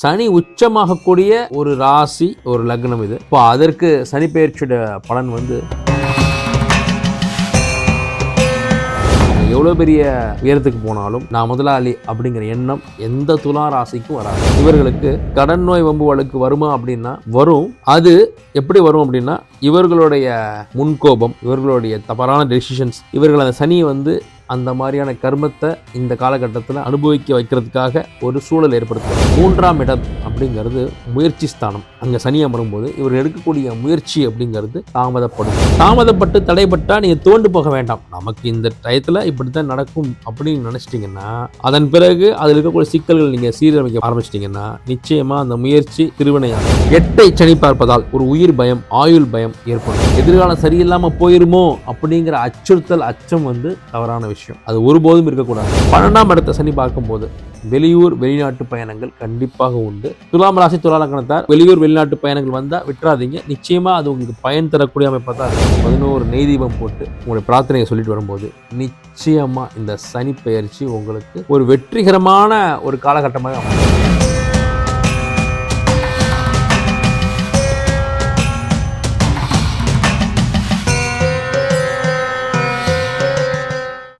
சனி உச்சமாகக்கூடிய ஒரு ராசி ஒரு லக்னம் இது. இப்போ அதற்கு சனி பெயர்ச்சியோட பலன் வந்து எவ்வளோ பெரிய உயரத்துக்கு போனாலும் நான் முதலாளி அப்படிங்கிற எண்ணம் எந்த துலா ராசிக்கும் வராது. இவர்களுக்கு கடன் நோய் வம்பு வழக்கு வருமா அப்படின்னா வரும். அது எப்படி வரும் அப்படின்னா இவர்களுடைய முன்கோபம் இவர்களுடைய தவறான டெசிஷன்ஸ் இவர்கள் அந்த சனியை வந்து அந்த மாதிரியான கர்மத்தை இந்த காலகட்டத்தில் அனுபவிக்க வைக்கிறதுக்காக ஒரு சூழல் ஏற்படுத்தும். மூன்றாம் இடம் அப்படிங்கிறது முயற்சி ஸ்தானம். அங்கே சனி அமரும்போது இவர் எடுக்கக்கூடிய முயற்சி அப்படிங்கிறது தாமதப்படும். தாமதப்பட்டு தடைப்பட்டால் நீங்கள் தோண்டு போக வேண்டாம். நமக்கு இந்த டயத்தில் இப்படி தான் நடக்கும் அப்படின்னு நினச்சிட்டிங்கன்னா அதன் பிறகு அதில் இருக்கக்கூடிய சிக்கல்கள் நீங்கள் சீரமைக்க ஆரம்பிச்சிட்டிங்கன்னா நிச்சயமாக அந்த முயற்சி திருவினையாகும். எட்டை சனி பார்ப்பதால் ஒரு உயிர் பயம் ஆயுள் பயம் ஏற்படும். எதிர்காலம் சரியில்லாமல் போயிருமோ அப்படிங்கிற அச்சுறுத்தல் அச்சம் வந்து தவறான விஷயம். அது ஒருபோதும் இருக்கக்கூடாது. பன்னெண்டாம் இடத்தை சனி பார்க்கும்போது வெளியூர் வெளிநாட்டு பயணங்கள் கண்டிப்பாக உண்டு. துலாம் ராசி துலா வெளியூர் வெளிநாட்டு பயணங்கள் வந்தால் விட்டுறாதீங்க. நிச்சயமா அது உங்களுக்கு பயன் தரக்கூடிய அமைப்பாக தான் இருக்கும். பதினோரு நெய் தீபம் போட்டு உங்களுடைய பிரார்த்தனையை சொல்லிட்டு வரும்போது நிச்சயமா இந்த சனி பெயர்ச்சி உங்களுக்கு ஒரு வெற்றிகரமான ஒரு காலகட்டமாக அமையும்.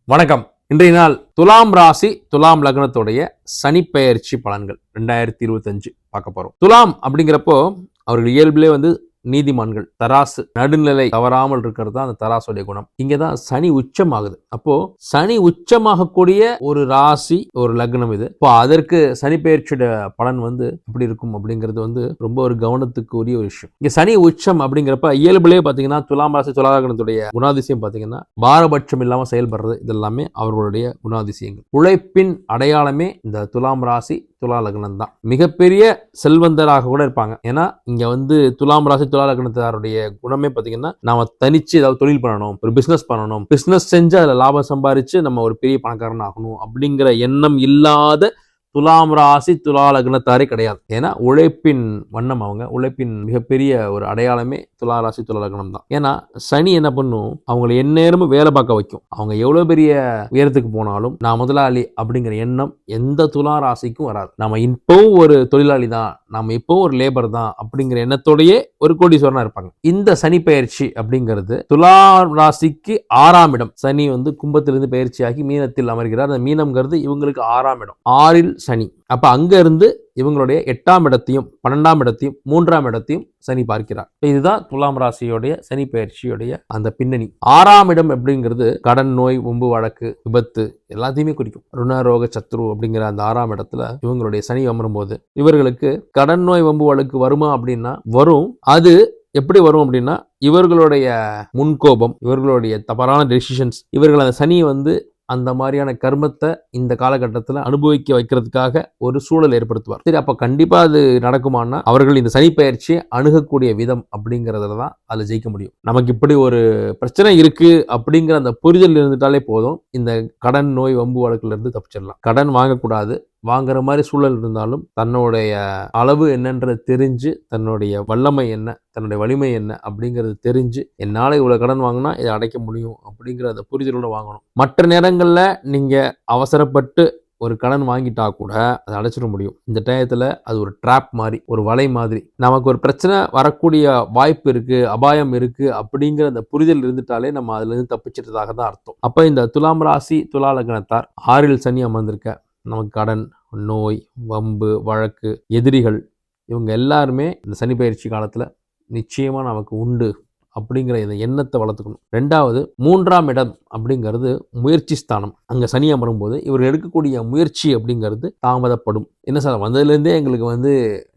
வணக்கம். இன்றைய நாள் துலாம் ராசி துலாம் லக்னத்துடைய சனிப்பெயர்ச்சி பலன்கள் ரெண்டாயிரத்தி இருபத்தஞ்சு பார்க்க போகிறோம் துலாம் அப்படிங்கிறப்போ அவர்கள் இயல்பிலே வந்து நீதிமான்கள் தராசு நடுநிலை தவறாமல் இருக்கிறது தான் அந்த தராசுடைய குணம். இங்கே தான் சனி உச்சமாகுது. அப்போ சனி உச்சமாகக்கூடிய ஒரு ராசி ஒரு லக்னம் இது. இப்போ அதற்கு சனி பெயர்ச்சியோட பலன் வந்து எப்படி இருக்கும் அப்படிங்கிறது வந்து ரொம்ப ஒரு கவனத்துக்கு உரிய ஒரு விஷயம். இங்க சனி உச்சம் அப்படிங்கிறப்ப இயல்புலேயே பார்த்தீங்கன்னா துலாம் ராசி துலாலக்னத்துடைய குணாதிசயம் பார்த்தீங்கன்னா பாரபட்சம் இல்லாமல் செயல்படுறது இதெல்லாமே அவர்களுடைய குணாதிசயங்கள். உழைப்பின் அடையாளமே இந்த துலாம் ராசி துலா லக்னம் தான் மிகப்பெரிய செல்வந்தராக கூட இருப்பாங்க. ஏன்னா இங்க வந்து துலாம் ராசி துலா லக்னத்தாருடைய குணமே பாத்தீங்கன்னா நாம தனிச்சு ஏதாவது தொழில் பண்ணணும் ஒரு பிசினஸ் பண்ணணும் பிசினஸ் செஞ்சு அதுல லாபம் சம்பாரிச்சு நம்ம ஒரு பெரிய பணக்காரன் ஆகணும் அப்படிங்கிற எண்ணம் இல்லாத துலாம் ராசி துலா லக்னத்தாரே கிடையாது. ஏன்னா உழைப்பின் வண்ணம் அவங்க. உழைப்பின் மிகப்பெரிய ஒரு அடையாளமே துலா ராசி துலா லக்னம் தான். ஏன்னா சனி என்ன பண்ணும்? அவங்களை எந்நேரமும் வேலை பார்க்க வைக்கும். அவங்க எவ்வளோ பெரிய உயரத்துக்கு போனாலும் நான் முதலாளி அப்படிங்கிற எண்ணம் எந்த துலா ராசிக்கும் வராது. நம்ம இப்போவும் ஒரு தொழிலாளி தான். நம்ம இப்போ ஒரு லேபர் தான் அப்படிங்கிற எண்ணத்தோடயே ஒரு கோடீஸ்வரனா இருப்பாங்க. இந்த சனி பயிற்சி அப்படிங்கிறது துலா ராசிக்கு ஆறாம் இடம். சனி வந்து கும்பத்திலிருந்து பயிற்சியாகி மீனத்தில் அமர்கிறார். அந்த மீனம்ங்கிறது இவங்களுக்கு ஆறாம் இடம். ஆறில் சனி. அப்ப அங்க இருந்து இவங்களுடைய எட்டாம் இடத்தையும் பன்னெண்டாம் இடத்தையும் மூன்றாம் இடத்தையும் சனி பார்க்கிறார். இதுதான் துலாம் ராசியோடைய சனி பயிற்சியுடைய அந்த பின்னணி. ஆறாம் இடம் அப்படிங்கிறது கடன் நோய் ஒம்பு வழக்கு விபத்து எல்லாத்தையுமே குறிக்கும். ருணரோக சத்ரு அப்படிங்கிற அந்த ஆறாம் இடத்துல இவங்களுடைய சனி அமரும் போது இவர்களுக்கு கடன் நோய் ஒம்பு வழக்கு வருமா அப்படின்னா வரும். அது எப்படி வரும் அப்படின்னா இவர்களுடைய முன்கோபம் இவர்களுடைய தவறான டெசிஷன்ஸ் இவர்கள் அந்த சனியை வந்து அந்த மாதிரியான கர்மத்தை இந்த காலகட்டத்தில் அனுபவிக்க வைக்கிறதுக்காக ஒரு சூழல் ஏற்படுத்துவார். சரி அப்போ கண்டிப்பாக அது நடக்குமானா அவர்கள் இந்த சனி பயிற்சியை அணுகக்கூடிய விதம் அப்படிங்கிறதுல தான் அதில் ஜெயிக்க முடியும். நமக்கு இப்படி ஒரு பிரச்சனை இருக்குது அப்படிங்கிற அந்த புரிதல் இருந்துட்டாலே போதும். இந்த கடன் நோய் வம்பு வழக்குலேருந்து தப்பிச்சிடலாம். கடன் வாங்கக்கூடாது. வாங்குற மாதிரி சூழல் இருந்தாலும் தன்னுடைய அளவு என்னன்றது தெரிஞ்சு தன்னுடைய வல்லமை என்ன தன்னுடைய வலிமை என்ன அப்படிங்கிறது தெரிஞ்சு என்னால் இவ்வளோ கடன் வாங்கினா இதை அடைக்க முடியும் அப்படிங்கிற அந்த புரிதலோடு வாங்கணும். மற்ற நேரங்களில் நீங்கள் அவசரப்பட்டு ஒரு கடன் வாங்கிட்டா கூட அதை அடைச்சிட முடியும். இந்த டயத்தில் அது ஒரு ட்ராப் மாதிரி ஒரு வலை மாதிரி. நமக்கு ஒரு பிரச்சனை வரக்கூடிய வாய்ப்பு இருக்கு அபாயம் இருக்கு அப்படிங்கிற அந்த புரிதல் இருந்துட்டாலே நம்ம அதுலேருந்து தப்பிச்சிட்டதாக தான் அர்த்தம். அப்போ இந்த துலாம் ராசி துலா லக்னத்தார் ஆறில் சனி அமர்ந்திருக்க நமக்கு கடன் நோய் வம்பு வழக்கு எதிரிகள் இவங்க எல்லாருமே இந்த சனி பயிற்சி காலத்தில் நிச்சயமாக நமக்கு உண்டு. அப்படிங்கிற இந்த எண்ணத்தை வளர்த்துக்கணும். ரெண்டாவது மூன்றாம் இடம் அப்படிங்கிறது முயற்சி ஸ்தானம். அங்கே சனி அமரும்போது இவர் எடுக்கக்கூடிய முயற்சி அப்படிங்கிறது தாமதப்படும். என்ன சார் வந்ததுலேருந்தே எங்களுக்கு வந்து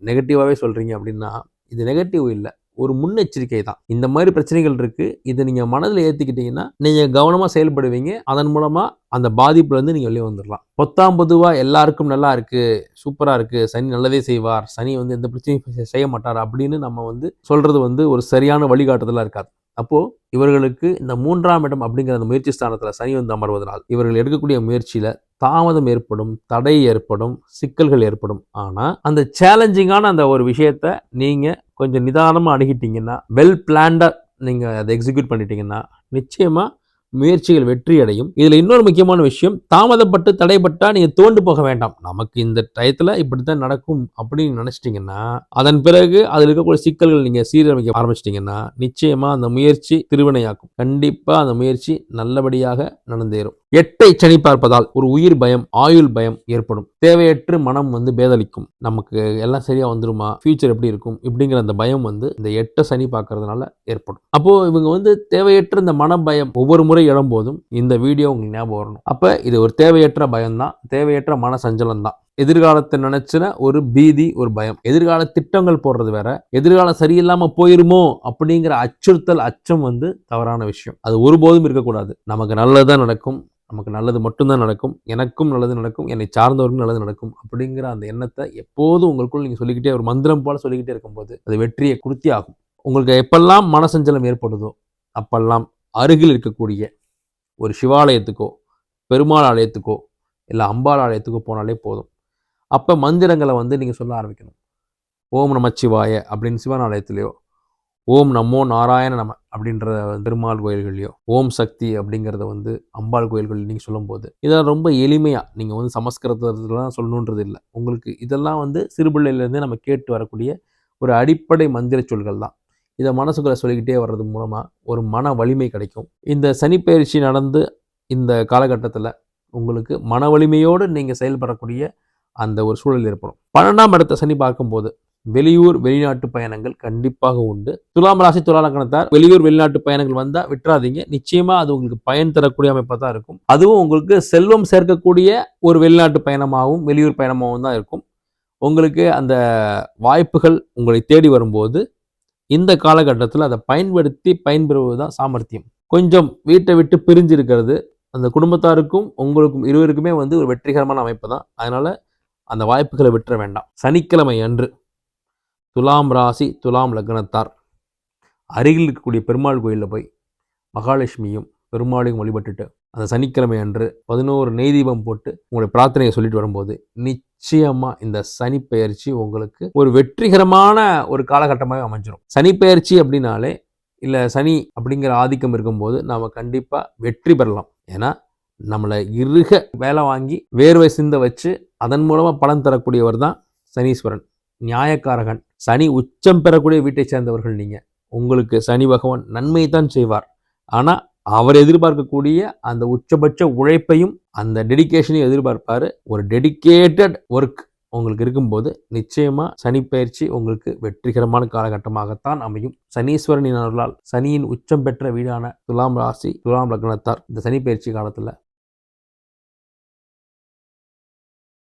நெகட்டிவாகவே சொல்கிறீங்க அப்படின்னா இது நெகட்டிவ் இல்லை. ஒரு முன்னெச்சரிக்கை தான். இந்த மாதிரி பிரச்சனைகள் இருக்குது இதை நீங்கள் மனதில் ஏற்றிக்கிட்டீங்கன்னா நீங்கள் கவனமாக செயல்படுவீங்க. அதன் மூலமாக அந்த பாதிப்புலேருந்து இருந்து வெளியே வந்துடலாம் பொத்தாம் பொதுவாக எல்லாருக்கும் நல்லா இருக்குது சூப்பராக இருக்குது சனி நல்லதே செய்வார். சனி வந்து எந்த பிரச்சனையும் செய்ய மாட்டார் அப்படின்னு நம்ம வந்து சொல்கிறது வந்து ஒரு சரியான வழிகாட்டுதலாக இருக்காது. அப்போது இவர்களுக்கு இந்த மூன்றாம் இடம் அப்படிங்கிற அந்த முயற்சி ஸ்தானத்தில் சனி வந்து அமர்வதனால் இவர்கள் எடுக்கக்கூடிய முயற்சியில் தாமதம் ஏற்படும் தடை ஏற்படும் சிக்கல்கள் ஏற்படும். ஆனால் அந்த சேலஞ்சிங்கான அந்த ஒரு விஷயத்த நீங்கள் கொஞ்சம் நிதானமாக அணுகிட்டீங்கன்னா வெல் பிளான்டாக நீங்கள் அதை எக்ஸிக்யூட் பண்ணிட்டீங்கன்னா நிச்சயமாக முயற்சிகள் வெற்றி அடையும் இதில் இன்னொரு முக்கியமான விஷயம் தாமதப்பட்டு தடைப்பட்டா நீங்கள் தோண்டு போக வேண்டாம். நமக்கு இந்த டயத்தில் இப்படி தான் நடக்கும் அப்படின்னு நினச்சிட்டிங்கன்னா அதன் பிறகு அதில் இருக்கக்கூடிய சிக்கல்கள் நீங்கள் சீரமைக்க ஆரம்பிச்சிட்டிங்கன்னா நிச்சயமாக அந்த முயற்சி திருவினையாக்கும். கண்டிப்பாக அந்த முயற்சி நல்லபடியாக நடந்தேறும். எட்டை சனி பார்ப்பதால் ஒரு உயிர் பயம் ஆயுள் பயம் ஏற்படும். தேவையற்று மனம் வந்து பேதளிக்கும். நமக்கு எல்லாம் சரியா வந்துருமா? ஃபியூச்சர் எப்படி இருக்கும்? இப்படிங்கிற அந்த பயம் வந்து இந்த எட்டை சனி பார்க்கறதுனால ஏற்படும். அப்போ இவங்க வந்து தேவையற்ற இந்த மன பயம் ஒவ்வொரு முறை எழும்போதும் இந்த வீடியோ உங்களுக்கு ஞாபகம் வரணும். அப்போ இது ஒரு தேவையற்ற பயம்தான். தேவையற்ற மன சஞ்சலம் தான் எதிர்காலத்தை நினைச்சுன ஒரு பீதி ஒரு பயம். எதிர்கால திட்டங்கள் போடுறது வேற. எதிர்காலம் சரியில்லாம போயிருமோ அப்படிங்கிற அச்சுறுத்தல் அச்சம் வந்து தவறான விஷயம். அது ஒருபோதும் இருக்கக்கூடாது. நமக்கு நல்லதுதான் நடக்கும். நமக்கு நல்லது மட்டும்தான் நடக்கும். எனக்கும் நல்லது நடக்கும். என்னை சார்ந்தவருக்கும் நல்லது நடக்கும் அப்படிங்கிற அந்த எண்ணத்தை எப்போதும் உங்களுக்குள் நீங்கள் சொல்லிக்கிட்டே ஒரு மந்திரம் போல சொல்லிக்கிட்டே இருக்கும்போது அது வெற்றியை குருத்தி ஆகும் உங்களுக்கு எப்பெல்லாம் மனசஞ்சலம் ஏற்படுதோ அப்பெல்லாம் அருகில் இருக்கக்கூடிய ஒரு சிவாலயத்துக்கோ பெருமாள் ஆலயத்துக்கோ இல்லை அம்பாள் ஆலயத்துக்கோ போனாலே போதும். அப்போ மந்திரங்களை வந்து நீங்கள் சொல்ல ஆரம்பிக்கணும். ஓம் நமச்சிவாய அப்படின்னு சிவன் ஆலயத்துலேயோ ஓம் நமோ நாராயண நம அப்படின்ற பெருமாள் கோயில்கள்லையோ ஓம் சக்தி அப்படிங்கிறத வந்து அம்பாள் கோயில்கள் நீங்கள் சொல்லும்போது இதெல்லாம் ரொம்ப எளிமையாக நீங்கள் வந்து சமஸ்கிருதத்துலாம் சொல்லணுன்றது இல்லை. உங்களுக்கு இதெல்லாம் வந்து சிறுபிள்ளையிலேருந்தே நம்ம கேட்டு வரக்கூடிய ஒரு அடிப்படை மந்திர சொல்கள் தான் இதை மனசுக்குள்ள சொல்லிக்கிட்டே வர்றது மூலமாக ஒரு மன வலிமை கிடைக்கும். இந்த சனிப்பயிற்சி நடந்து இந்த காலகட்டத்தில் உங்களுக்கு மன வலிமையோடு நீங்கள் செயல்படக்கூடிய அந்த ஒரு சூழல் ஏற்படும். பன்னெண்டாம் இடத்த சனி பார்க்கும்போது வெளியூர் வெளிநாட்டு பயணங்கள் கண்டிப்பாக உண்டு. துலாம் ராசி துலா வெளியூர் வெளிநாட்டு பயணங்கள் வந்தால் விட்டுறாதீங்க. நிச்சயமாக அது உங்களுக்கு பயன் தரக்கூடிய அமைப்பாக தான் இருக்கும். அதுவும் உங்களுக்கு செல்வம் சேர்க்கக்கூடிய ஒரு வெளிநாட்டு பயணமாகவும் வெளியூர் பயணமாகவும் தான் இருக்கும். உங்களுக்கு அந்த வாய்ப்புகள் உங்களை தேடி வரும்போது இந்த காலகட்டத்தில் அதை பயன்படுத்தி பயன்பெறுவது தான் சாமர்த்தியம். கொஞ்சம் வீட்டை விட்டு பிரிஞ்சு இருக்கிறது அந்த குடும்பத்தாருக்கும் உங்களுக்கும் இருவருக்குமே வந்து ஒரு வெற்றிகரமான அமைப்பு தான் அதனால் அந்த வாய்ப்புகளை விட்டுற வேண்டாம். சனிக்கிழமை அன்று துலாம் ராசி துலாம் லக்னத்தார். அருகில் இருக்கக்கூடிய பெருமாள் கோயிலில் போய் மகாலட்சுமியும் பெருமாளையும் வழிபட்டுட்டு அந்த சனிக்கிழமை அன்று பதினோரு நெய் தீபம் போட்டு உங்களுடைய பிரார்த்தனையை சொல்லிட்டு வரும்போது நிச்சயம் இந்த சனி பெயர்ச்சி உங்களுக்கு ஒரு வெற்றிகரமான ஒரு காலகட்டமாக அமைஞ்சிரும். சனி பெயர்ச்சி அப்படின்னாலே இல்லை சனி அப்படிங்கிற ஆதிக்கம் இருக்கும்போது நாம் கண்டிப்பாக வெற்றி பெறலாம். ஏன்னா நம்மளை இறுக வேலை வாங்கி வேர்வை சிந்த வச்சு அதன் மூலமாக பலன் தரக்கூடியவர் தான் சனீஸ்வரன் நியாயக்காரகன். சனி உச்சம் பெறக்கூடிய வீட்டை சேர்ந்தவர்கள் நீங்கள் உங்களுக்கு சனி பகவான் நன்மை தான் செய்வார். ஆனால் அவர் எதிர்பார்க்கக்கூடிய அந்த உச்சபட்ச உழைப்பையும் அந்த டெடிகேஷனையும் எதிர்பார்ப்பார். ஒரு டெடிகேட்டட் ஒர்க் உங்களுக்கு இருக்கும்போது நிச்சயமாக சனி பயிற்சி உங்களுக்கு வெற்றிகரமான காலகட்டமாகத்தான் அமையும். சனீஸ்வரனின் அருளால் சனியின் உச்சம் பெற்ற வீடான துலாம் ராசி துலாம் லக்னத்தார் இந்த சனி பயிற்சி